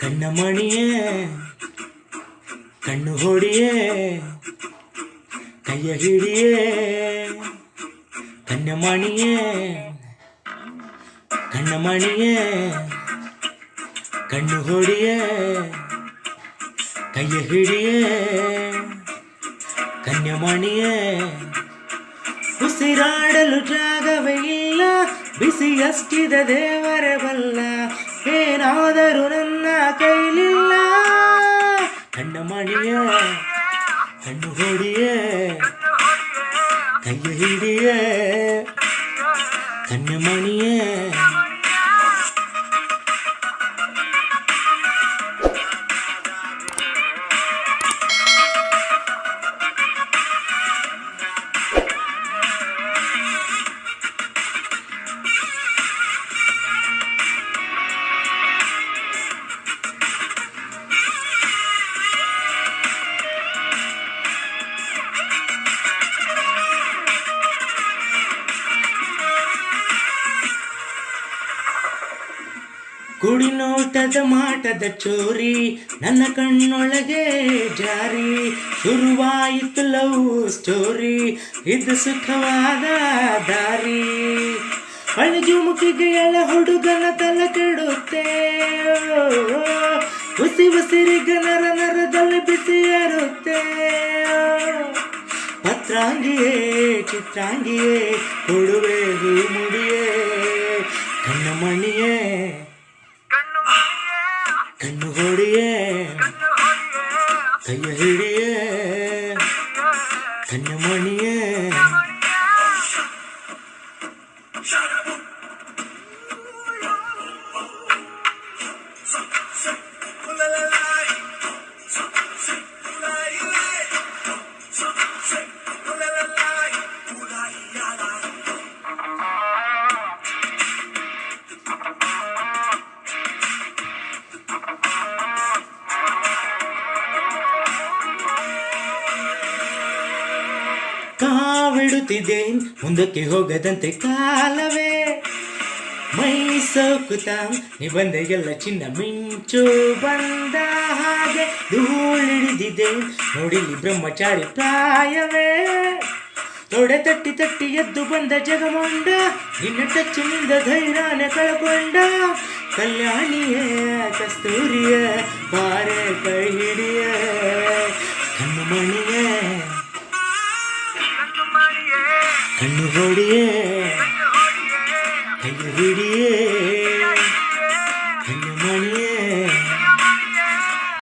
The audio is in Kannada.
ಕಣ್ಣಮಣಿಯೇ ಕಣ್ಣು ಹೊಡಿಯೇ ಕೈಯ ಹಿಡಿಯೇ ಕಣ್ಣ ಮಣಿಯೇ ಕಣ್ಣ ಮಣಿಯೇ ಕಣ್ಣು ಹೊಡಿಯೇ ಕೈಯ ಹಿಡಿಯೇ ಕನ್ಯಮಣಿಯೇ ಉಸಿರಾಡಲು ಜಾಗವೇ ಇಲ್ಲ ಬಿಸಿಯಷ್ಟಿದ ದೇವರ ಬಲ್ಲ ಏನಾದರೂ ನನ್ನ ಕೈಲಿಲ್ಲ ಕಣ್ಣ ಮಣಿಯ ಕಣ್ಣು ಹೊಡಿಯೇ ಕೈಯ ಹಿಡಿಯೇ கண்ணுமணியே ಕುಡಿನೋಟದ ಮಾಟದ ಚೋರಿ, ನನ್ನ ಕಣ್ಣೊಳಗೆ ಜಾರಿ. ಶುರುವಾಯಿತು ಲವ್ ಸ್ಟೋರಿ, ಇದು ಸುಖವಾದ ದಾರಿ. ಅಳಜುಮುಖಿಗೆ ಎಳ ಹುಡುಗನ ತಲ ಕೆಡುತ್ತೆ. ಉಸಿ ಉಸಿರಿಗೆ ನರ ನರದಲ್ಲಿ ಬಿಸಿ ಏರುತ್ತೆ. ಪತ್ರಾಂಗಿಯೇ, ಚಿತ್ರಾಂಗಿಯೇ, ಕೊಡುವೆ ಮುಡಿಯೇ ಕಣ್ಣ கண்ணுமணியே ಕಾವಿಡುತ್ತಿದೆ. ಮುಂದಕ್ಕೆ ಹೋಗದಂತೆ ಕಾಲವೇ. ಮೈ ಸೋಕುತ ನಿಬಂಧ ಎಲ್ಲ ಚಿನ್ನ ಮಿಂಚು ಬಂದ ಹಾಗೆ ಧೂಳಿಡಿದಿದೆ ನೋಡಿಲಿ ಬ್ರಹ್ಮಚಾರಿ ಪ್ರಾಯವೇ. ತೊಡೆ ತಟ್ಟಿ ತಟ್ಟಿ ಎದ್ದು ಬಂದ ಜಗಮೊಂಡ. ನಿನ್ನ ಟಚ್ಚಿನಿಂದ ಧೈರ್ಯನ ಕಳ್ಕೊಂಡ. ಕಲ್ಯಾಣಿಯ, ಕಸ್ತೂರಿಯ, ಬಾರೆ ಕೈ ಹಿಡಿಯ, ಕಣ್ಣು ಮಣಿಯೇ. கண்ணு கோடியே கையில் விடியே